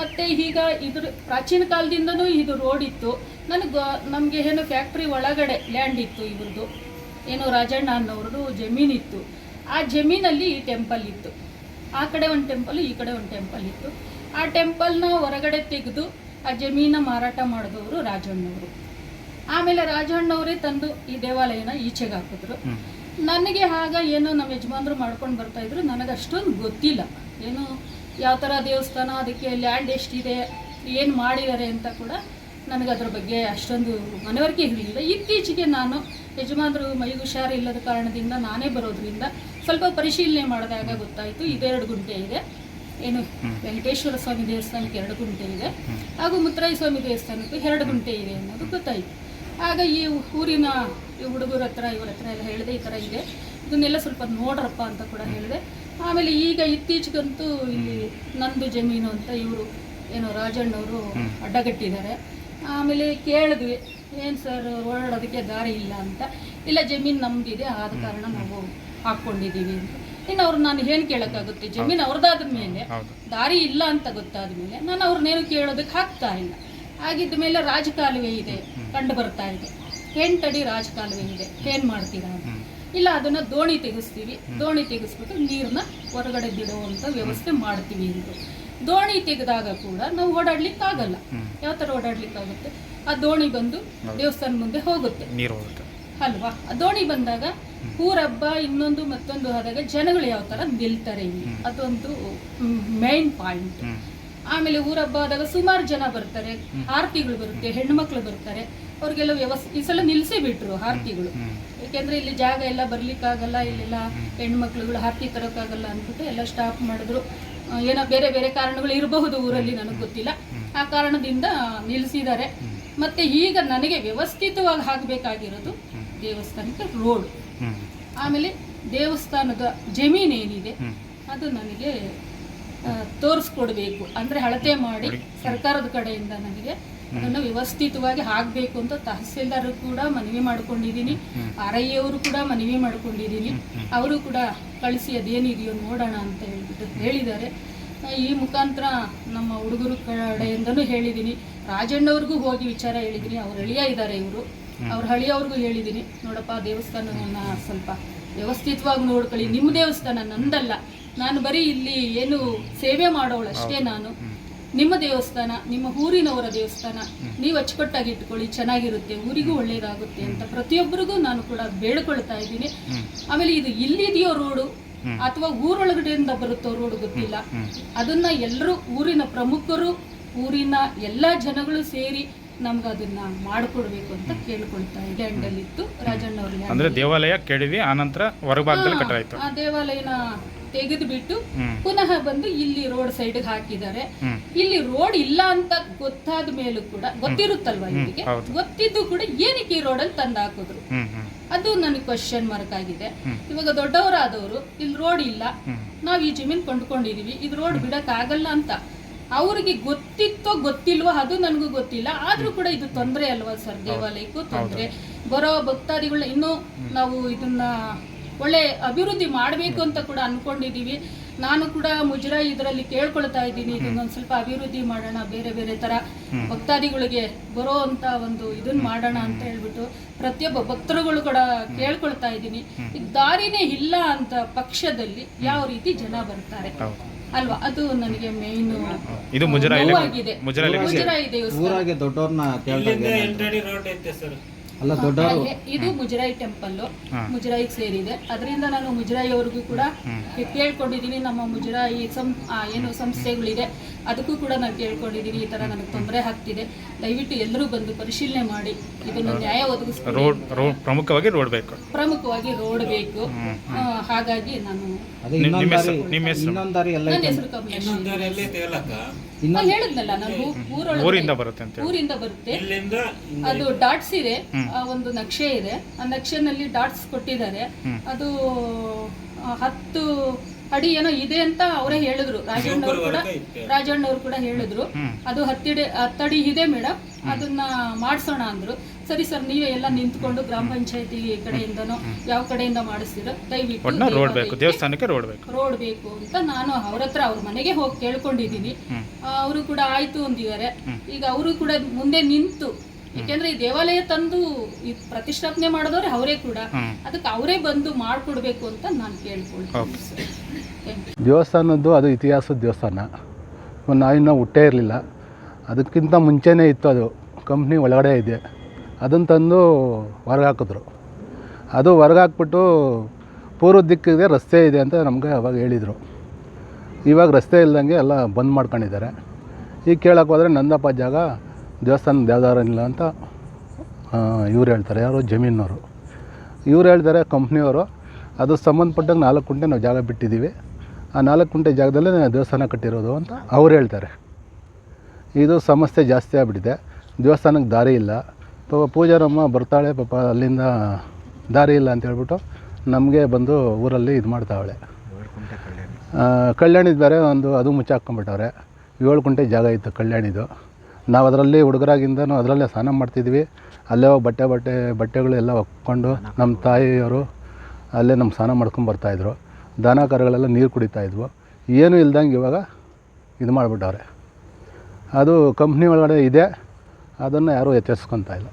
ಮತ್ತೆ ಈಗ ಇದ್ರ ಪ್ರಾಚೀನ ಕಾಲದಿಂದನೂ ಇದು ರೋಡ್ ಇತ್ತು. ನನಗೆ ನಮಗೆ ಏನು ಫ್ಯಾಕ್ಟ್ರಿ ಒಳಗಡೆ ಲ್ಯಾಂಡ್ ಇತ್ತು ಇವ್ರದ್ದು ಏನು ರಾಜಣ್ಣ ಅನ್ನೋರ್ದು ಜಮೀನಿತ್ತು ಆ ಜಮೀನಲ್ಲಿ ಈ ಟೆಂಪಲ್ ಇತ್ತು. ಆ ಕಡೆ ಒಂದು ಟೆಂಪಲ್ ಈ ಕಡೆ ಒಂದು ಟೆಂಪಲ್ ಇತ್ತು. ಆ ಟೆಂಪಲ್ನ ಹೊರಗಡೆ ತೆಗೆದು ಆ ಜಮೀನ ಮಾರಾಟ ಮಾಡಿದವರು ರಾಜಣ್ಣವರು. ಆಮೇಲೆ ರಾಜಣ್ಣವರೇ ತಂದು ಈ ದೇವಾಲಯನ ಈಚೆಗೆ ಹಾಕಿದ್ರು. ನನಗೆ ಆಗ ಏನೋ ನಮ್ಮ ಯಜಮಾನ್ರು ಮಾಡ್ಕೊಂಡು ಬರ್ತಾ ಇದ್ರು. ನನಗೆ ಅಷ್ಟೊಂದು ಗೊತ್ತಿಲ್ಲ. ಏನು ಯಾವ ಥರ ದೇವಸ್ಥಾನ ಅದಕ್ಕೆ ಲ್ಯಾಂಡ್ ಎಷ್ಟಿದೆ ಏನು ಮಾಡಿದ್ದಾರೆ ಅಂತ ಕೂಡ ನನಗೆ ಅದ್ರ ಬಗ್ಗೆ ಅಷ್ಟೊಂದು ಮನವರಿಕೆ ಇರಲಿಲ್ಲ. ಇತ್ತೀಚೆಗೆ ನಾನು ಯಜಮಾನರು ಮೈ ಹುಷಾರಿಲ್ಲದ ಕಾರಣದಿಂದ ನಾನೇ ಬರೋದ್ರಿಂದ ಸ್ವಲ್ಪ ಪರಿಶೀಲನೆ ಮಾಡಿದಾಗ ಗೊತ್ತಾಯಿತು ಇದೆರಡು ಗುಂಟೆ ಇದೆ. ಏನು ವೆಂಕಟೇಶ್ವರ ಸ್ವಾಮಿ ದೇವಸ್ಥಾನಕ್ಕೆ ಎರಡು ಗುಂಟೆ ಇದೆ ಹಾಗೂ ಮುತ್ತರಾಯ ಸ್ವಾಮಿ ದೇವಸ್ಥಾನಕ್ಕೂ ಎರಡು ಗುಂಟೆ ಇದೆ ಅನ್ನೋದು ಗೊತ್ತಾಯಿತು. ಆಗ ಈ ಊರಿನ ಈ ಹುಡುಗರ ಹತ್ರ ಇವರ ಹತ್ರ ಎಲ್ಲ ಹೇಳಿದೆ ಈ ಥರ ಇದೆ. ಇದನ್ನೆಲ್ಲ ಸ್ವಲ್ಪ ನೋಡ್ರಪ್ಪ ಅಂತ ಕೂಡ ಹೇಳಿದೆ. ಆಮೇಲೆ ಈಗ ಇತ್ತೀಚೆಗಂತೂ ಇಲ್ಲಿ ನಂದು ಜಮೀನು ಅಂತ ಇವರು ಏನೋ ರಾಜಣ್ಣವರು ಅಡ್ಡಗಟ್ಟಿದ್ದಾರೆ. ಆಮೇಲೆ ಕೇಳಿದ್ವಿ ಏನು ಸರ್ ಓಡಾಡೋದಕ್ಕೆ ದಾರಿ ಇಲ್ಲ ಅಂತ. ಇಲ್ಲ ಜಮೀನು ನಮ್ದಿದೆ ಆದ ಕಾರಣ ನಾವು ಹಾಕ್ಕೊಂಡಿದ್ದೀವಿ ಅಂತ. ಇನ್ನು ಅವ್ರು ನಾನು ಏನು ಕೇಳೋಕ್ಕಾಗುತ್ತೆ? ಜಮೀನು ಅವ್ರದ್ದಾದ ಮೇಲೆ ದಾರಿ ಇಲ್ಲ ಅಂತ ಗೊತ್ತಾದ ಮೇಲೆ ನಾನು ಅವ್ರನ್ನೇನು ಕೇಳೋದಕ್ಕೆ ಹಾಕ್ತಾ ಇಲ್ಲ. ಆಗಿದ್ದ ಮೇಲೆ ರಾಜಕಾಲುವೆ ಇದೆ ಕಂಡು ಬರ್ತಾ ಇದೆ. ಎಂಟಡಿ ರಾಜಕಾಲುವೆ ಇದೆ. ಏನು ಮಾಡ್ತೀರಾ ಅಂತ. ಇಲ್ಲ ಅದನ್ನ ದೋಣಿ ತೆಗೆಸ್ತೀವಿ. ದೋಣಿ ತೆಗೆಸ್ಬಿಟ್ಟು ನೀರನ್ನ ಹೊರಗಡೆ ಬಿಡುವಂತ ವ್ಯವಸ್ಥೆ ಮಾಡ್ತೀವಿ ಅಂದ್ರು ದೋಣಿ ತೆಗೆದಾಗ ಕೂಡ ನಾವು ಓಡಾಡ್ಲಿಕ್ಕೆ ಆಗಲ್ಲ ಯಾವ ತರ ಓಡಾಡ್ಲಿಕ್ಕೆ ಆಗುತ್ತೆ ಆ ದೋಣಿ ಬಂದು ದೇವಸ್ಥಾನ ಮುಂದೆ ಹೋಗುತ್ತೆ. ಅಲ್ವಾ? ಆ ದೋಣಿ ಬಂದಾಗ ಊರಬ್ಬ ಇನ್ನೊಂದು ಮತ್ತೊಂದು ಆದಾಗ ಜನಗಳು ಯಾವ ತರ ನಿಲ್ತಾರೆ ಇಲ್ಲಿ? ಅದೊಂದು ಮೇನ್ ಪಾಯಿಂಟ್ ಆಮೇಲೆ ಊರಬ್ಬ ಆದಾಗ ಸುಮಾರು ಜನ ಬರ್ತಾರೆ ಆರತಿಗಳು ಬರುತ್ತೆ ಹೆಣ್ಮಕ್ಳು ಬರ್ತಾರೆ. ಅವ್ರಿಗೆಲ್ಲ ವ್ಯವಸ್ಥೆ ಈ ಸಲ ನಿಲ್ಸಿ ಬಿಟ್ರು ಆರತಿಗಳು. ಯಾಕೆಂದ್ರೆ ಇಲ್ಲಿ ಜಾಗ ಎಲ್ಲ ಬರ್ಲಿಕ್ಕಾಗಲ್ಲ ಇಲ್ಲೆಲ್ಲ ಹೆಣ್ಮಕ್ಳುಗಳು ಆರತಿ ತರೋಕ್ಕಾಗಲ್ಲ ಅಂದ್ಬಿಟ್ಟು ಎಲ್ಲ ಸ್ಟಾಪ್ ಮಾಡಿದ್ರು. ಏನೋ ಬೇರೆ ಬೇರೆ ಕಾರಣಗಳು ಇರಬಹುದು ಊರಲ್ಲಿ ನನಗೆ ಗೊತ್ತಿಲ್ಲ. ಆ ಕಾರಣದಿಂದ ನಿಲ್ಲಿಸಿದ್ದಾರೆ ಮತ್ತೆ ಈಗ ನನಗೆ ವ್ಯವಸ್ಥಿತವಾಗಿ ಹಾಕಬೇಕಾಗಿರೋದು ದೇವಸ್ಥಾನಕ್ಕೆ ರೋಡ್. ಆಮೇಲೆ ದೇವಸ್ಥಾನದ ಜಮೀನ್ ಏನಿದೆ ಅದು ನನಗೆ ತೋರಿಸ್ಕೊಡ್ಬೇಕು. ಅಂದ್ರೆ ಅಳತೆ ಮಾಡಿ ಸರ್ಕಾರದ ಕಡೆಯಿಂದ ನನಗೆ ಅದನ್ನು ವ್ಯವಸ್ಥಿತವಾಗಿ ಹಾಕ್ಬೇಕು ಅಂತ ತಹಸೀಲ್ದಾರ್ ಕೂಡ ಮನವಿ ಮಾಡ್ಕೊಂಡಿದ್ದೀನಿ. ಆರ್ ಐ ಅವರು ಕೂಡ ಮನವಿ ಮಾಡ್ಕೊಂಡಿದ್ದೀನಿ. ಅವರು ಕೂಡ ಕಳಿಸಿ ಅದೇನಿದೆಯೋ ನೋಡೋಣ ಅಂತ ಹೇಳ್ಬಿಟ್ಟು ಹೇಳಿದ್ದಾರೆ. ಈ ಮುಖಾಂತರ ನಮ್ಮ ಹುಡುಗರು ಕಡೆಯಿಂದನೂ ಹೇಳಿದ್ದೀನಿ. ರಾಜಣ್ಣವ್ರಿಗೂ ಹೋಗಿ ವಿಚಾರ ಹೇಳಿದ್ದೀನಿ. ಅವ್ರ ಅಳಿಯ ಇದ್ದಾರೆ ಇವರು. ಅವ್ರ ಹಳಿಯವ್ರಿಗೂ ಹೇಳಿದ್ದೀನಿ. ನೋಡಪ್ಪ ದೇವಸ್ಥಾನವನ್ನ ಸ್ವಲ್ಪ ವ್ಯವಸ್ಥಿತವಾಗಿ ನೋಡ್ಕೊಳ್ಳಿ. ನಿಮ್ಮ ದೇವಸ್ಥಾನ ನಂದಲ್ಲ. ನಾನು ಬರೀ ಇಲ್ಲಿ ಏನು ಸೇವೆ ಮಾಡೋಳಷ್ಟೇ ನಾನು. ನಿಮ್ಮ ದೇವಸ್ಥಾನ ನಿಮ್ಮ ಊರಿನವರ ದೇವಸ್ಥಾನ ನೀವು ಅಚ್ಚುಕಟ್ಟಾಗಿ ಇಟ್ಕೊಳ್ಳಿ ಚೆನ್ನಾಗಿರುತ್ತೆ ಊರಿಗೂ ಒಳ್ಳೇದಾಗುತ್ತೆ ಅಂತ ಪ್ರತಿಯೊಬ್ಬರಿಗೂ ನಾನು ಕೂಡ ಬೇಡ್ಕೊಳ್ತಾ ಇದ್ದೀನಿ. ಆಮೇಲೆ ಇದು ಇಲ್ಲಿದೆಯೋ ರೋಡು ಅಥವಾ ಊರೊಳಗಡೆಯಿಂದ ಬರುತ್ತೋ ರೋಡ್ ಗೊತ್ತಿಲ್ಲ. ಅದನ್ನ ಎಲ್ಲರೂ ಊರಿನ ಪ್ರಮುಖರು ಊರಿನ ಎಲ್ಲಾ ಜನಗಳು ಸೇರಿ ನಮ್ಗೆ ಅದನ್ನ ಮಾಡಿಕೊಡ್ಬೇಕು ಅಂತ ಕೇಳ್ಕೊಳ್ತಾ ಇದ್ದೆ ಅಂಡಲ್ಲಿತ್ತು ರಾಜಣ್ಣ ಅವ್ರಿಗೆ ಅಂದ್ರೆ ದೇವಾಲಯ ಕೆಡವಿ ಆನಂತರ ಹೊರಭಾಗದಲ್ಲಿ ಆ ದೇವಾಲಯನ ತೆಗೆದು ಬಿಟ್ಟು ಪುನಃ ಬಂದು ಇಲ್ಲಿ ರೋಡ್ ಸೈಡ್ ಹಾಕಿದ್ದಾರೆ. ಇಲ್ಲಿ ರೋಡ್ ಇಲ್ಲ ಅಂತ ಗೊತ್ತಾದ ಮೇಲೂ ಕೂಡ ಗೊತ್ತಿರುತ್ತಲ್ವಾ ಇವರಿಗೆ ಗೊತ್ತಿದ್ದು ಕೂಡ ಏನಕ್ಕೆ ಈ ರೋಡಲ್ಲಿ ತಂದು ಹಾಕಿದ್ರು? ಅದು ನನಗೆ ಕ್ವಶನ್ ಮಾರ್ಕ್ ಆಗಿದೆ. ಇವಾಗ ದೊಡ್ಡವರಾದವರು ಇಲ್ಲಿ ರೋಡ್ ಇಲ್ಲ. ನಾವು ನಾವ್ ಈ ಜಮೀನ್ ಕೊಂಡ್ಕೊಂಡಿದೀವಿ ಇದು ರೋಡ್ ಬಿಡಕ್ ಆಗಲ್ಲ ಅಂತ. ಅವ್ರಿಗೆ ಗೊತ್ತಿತ್ತೋ ಗೊತ್ತಿಲ್ವೋ ಅದು ನನಗೂ ಗೊತ್ತಿಲ್ಲ. ಆದ್ರೂ ಕೂಡ ಇದು ತೊಂದರೆ ಅಲ್ವಾ ಸರ್? ದೇವಾಲಯಕ್ಕೂ ತೊಂದರೆ. ಬರೋ ಭಕ್ತಾದಿಗಳನ್ನ ಇನ್ನೂ ನಾವು ಇದನ್ನ ಒಳ್ಳೆ ಅಭಿವೃದ್ಧಿ ಮಾಡಬೇಕು ಅಂತ ಕೂಡ ಅನ್ಕೊಂಡಿದೀವಿ. ನಾನು ಕೂಡ ಮುಜರಾಯಿ ಇದರಲ್ಲಿ ಕೇಳ್ಕೊಳ್ತಾ ಇದ್ದೀನಿ. ಇದನ್ನೊಂದು ಸ್ವಲ್ಪ ಅಭಿವೃದ್ಧಿ ಮಾಡೋಣ ಬೇರೆ ಬೇರೆ ತರ ಭಕ್ತಾದಿಗಳಿಗೆ ಬರೋ ಅಂತ ಒಂದು ಇದನ್ನ ಮಾಡೋಣ ಅಂತ ಹೇಳ್ಬಿಟ್ಟು ಪ್ರತಿಯೊಬ್ಬ ಭಕ್ತರುಗಳು ಕೂಡ ಕೇಳ್ಕೊಳ್ತಾ ಇದ್ದೀನಿ. ದಾರಿನೇ ಇಲ್ಲ ಅಂತ ಪಕ್ಷದಲ್ಲಿ ಯಾವ ರೀತಿ ಜನ ಬರ್ತಾರೆ? ಅಲ್ವಾ? ಅದು ನನಗೆ ಮೇನ್ ಇದು ದೇವಸ್ಥಾನ ಊರಾಗೆ ದೊಡ್ಡವ್ರನ್ನ ಅಲ್ಲ ದೊಡ್ಡವರು. ಇದು ಮುಜರಾಯಿ ಟೆಂಪಲ್ ಮುಜರಾಯಿ ಮುಜರಾಯಿಗೆ ಸೇರಿದೆ. ಅದರಿಂದ ನಾನು ಮುಜರಾಯಿ ಅವ್ರಿಗೂ ಕೂಡ ಕೇಳ್ಕೊಂಡಿದ್ದೀನಿ ನಮ್ಮ ಮುಜರಾಯಿ ಸಂ ಏನು ಸಂಸ್ಥೆಗಳಿದೆ ಅದಕ್ಕೂ ಕೂಡ ನಾನು ಕೇಳ್ಕೊಂಡಿದ್ದೀನಿ. ಈ ತರ ನನಗೆ ತೊಂದರೆ ಆಗ್ತಿದೆ. ದಯವಿಟ್ಟು ಎಲ್ಲರೂ ಬಂದು ಪರಿಶೀಲನೆ ಮಾಡಿ. ಇದನ್ನು ನ್ಯಾಯ ರೋಡ್ ಪ್ರಮುಖವಾಗಿ ರೋಡ್ ಬೇಕು. ಪ್ರಮುಖವಾಗಿ ರೋಡ್ ಬೇಕು. ಹಾಗಾಗಿ ನಾನು ಹೇಳಿದ್ನಲ್ಲ ನಾನು ಊರೊಳಗೆ ಊರಿಂದ ಬರುತ್ತೆ ಅಂತ ಊರಿಂದ ಬರುತ್ತೆ. ಇಲ್ಲಿಂದ ಅದು ಡಾಟ್ಸ್ ಇದೆ. ಒಂದು ನಕ್ಷೆ ಇದೆ. ಆ ನಕ್ಷೆನಲ್ಲಿ ಡಾಟ್ಸ್ ಕೊಟ್ಟಿದ್ದಾರೆ. ಅದು ಹತ್ತು ಅಡಿ ಏನೋ ಇದೆ ಅಂತ ಅವರೇ ಹೇಳಿದ್ರು. ರಾಜಣ್ಣವ್ರು ಕೂಡ. ರಾಜಣ್ಣವ್ರು ಕೂಡ ಹೇಳಿದ್ರು. ಅದು ಹತ್ತಿಡಿ ಹತ್ತಡಿ ಇದೆ ಮೇಡಮ್. ಅದನ್ನ ಮಾಡಿಸೋಣ ಅಂದ್ರು. ಸರಿ ಸರ್ ನೀವೇ ಎಲ್ಲ ನಿಂತ್ಕೊಂಡು ಗ್ರಾಮ ಪಂಚಾಯತಿ ಕಡೆಯಿಂದನೋ ಯಾವ ಕಡೆಯಿಂದ ಮಾಡಿಸ್ತೀರ ದಯವಿಟ್ಟು ರೋಡ್ ಬೇಕು ದೇವಸ್ಥಾನಕ್ಕೆ ರೋಡ್ ಬೇಕು ರೋಡ್ ಬೇಕು ಅಂತ ನಾನು ಅವ್ರ ಹತ್ರ ಅವ್ರ ಮನೆಗೆ ಹೋಗಿ ಕೇಳ್ಕೊಂಡಿದ್ದೀನಿ. ಅವರು ಕೂಡ ಆಯ್ತು ಅಂದಿದ್ದಾರೆ ಈಗ ಅವರು ಕೂಡ ಮುಂದೆ ನಿಂತು ಯಾಕೆಂದ್ರೆ ಈ ದೇವಾಲಯ ತಂದು ಈ ಪ್ರತಿಷ್ಠಾಪನೆ ಮಾಡಿದವ್ರೆ ಅವರೇ ಕೂಡ. ಅದಕ್ಕೆ ಅವರೇ ಬಂದು ಮಾಡ್ಕೊಡ್ಬೇಕು ಅಂತ ನಾನು ಕೇಳ್ಕೊಳ್ತೀನಿ. ದೇವಸ್ಥಾನದ್ದು ಅದು ಇತಿಹಾಸದ ದೇವಸ್ಥಾನ. ನಾವಿನ್ನೂ ಹುಟ್ಟೇ ಇರಲಿಲ್ಲ. ಅದಕ್ಕಿಂತ ಮುಂಚೆನೇ ಇತ್ತು ಅದು. ಕಂಪ್ನಿ ಒಳಗಡೆ ಇದೆ. ಅದನ್ನು ತಂದು ಹೊರಗೆ ಹಾಕಿದ್ರು. ಅದು ಹೊರಗೆ ಹಾಕ್ಬಿಟ್ಟು ಪೂರ್ವ ದಿಕ್ಕಿಗೆ ರಸ್ತೆ ಇದೆ ಅಂತ ನಮಗೆ ಅವಾಗ ಹೇಳಿದರು. ಇವಾಗ ರಸ್ತೆ ಇಲ್ದಂಗೆ ಎಲ್ಲ ಬಂದ್ ಮಾಡ್ಕೊಂಡಿದ್ದಾರೆ. ಈಗ ಕೇಳೋಕೆ ಹೋದರೆ ನಂದಪ್ಪ ಜಾಗ ದೇವಸ್ಥಾನ ಯಾವ್ದಾರ ಇಲ್ಲ ಅಂತ ಇವ್ರು ಹೇಳ್ತಾರೆ. ಯಾರು ಜಮೀನವರು ಇವ್ರು ಹೇಳ್ತಾರೆ ಕಂಪ್ನಿಯವರು, ಅದು ಸಂಬಂಧಪಟ್ಟಂಗೆ ನಾಲ್ಕು ಗುಂಟೆ ನಾವು ಜಾಗ ಬಿಟ್ಟಿದ್ದೀವಿ. ಆ ನಾಲ್ಕು ಗುಂಟೆ ಜಾಗದಲ್ಲೇ ದೇವಸ್ಥಾನ ಕಟ್ಟಿರೋದು ಅಂತ ಅವ್ರು ಹೇಳ್ತಾರೆ. ಇದು ಸಮಸ್ಯೆ ಜಾಸ್ತಿ ಆಗಿಬಿಟ್ಟಿದೆ. ದೇವಸ್ಥಾನಕ್ಕೆ ದಾರಿ ಇಲ್ಲ. ಪಾಪ ಪೂಜಾರಮ್ಮ ಬರ್ತಾಳೆ, ಪಾಪ ಅಲ್ಲಿಂದ ದಾರಿ ಇಲ್ಲ ಅಂತ ಹೇಳ್ಬಿಟ್ಟು ನಮಗೆ ಬಂದು ಊರಲ್ಲಿ ಇದು ಮಾಡ್ತಾವಳೆ. ಕಲ್ಯಾಣಿದ ಬೇರೆ ಒಂದು ಅದು ಮುಚ್ಚಾಕ್ಕೊಂಬಿಟ್ಟವ್ರೆ ಏಳು ಗುಂಟೆ ಜಾಗ ಇತ್ತು ಕಲ್ಯಾಣಿದು. ನಾವು ಅದರಲ್ಲಿ ಹುಡುಗರಾಗಿಂದನು ಅದರಲ್ಲೇ ಸ್ನಾನ ಮಾಡ್ತಿದ್ವಿ. ಅಲ್ಲೇ ಹೋಗಿ ಬಟ್ಟೆ ಬಟ್ಟೆ ಬಟ್ಟೆಗಳು ಎಲ್ಲ ಒಕ್ಕೊಂಡು ನಮ್ಮ ತಾಯಿಯವರು ಅಲ್ಲೇ ನಮ್ಮ ಸ್ನಾನ ಮಾಡ್ಕೊಂಡು ಬರ್ತಾಯಿದ್ರು ದನ ಕರುಗಳೆಲ್ಲ ನೀರು ಕುಡಿತಾ ಇದ್ವು. ಏನೂ ಇಲ್ದಂಗೆ ಇವಾಗ ಇದು ಮಾಡಿಬಿಟ್ಟವ್ರೆ. ಅದು ಕಂಪ್ನಿ ಒಳಗಡೆ ಇದೆ. ಅದನ್ನು ಯಾರೂ ಎಚ್ಚರಿಸ್ಕೊತಾ ಇಲ್ಲ.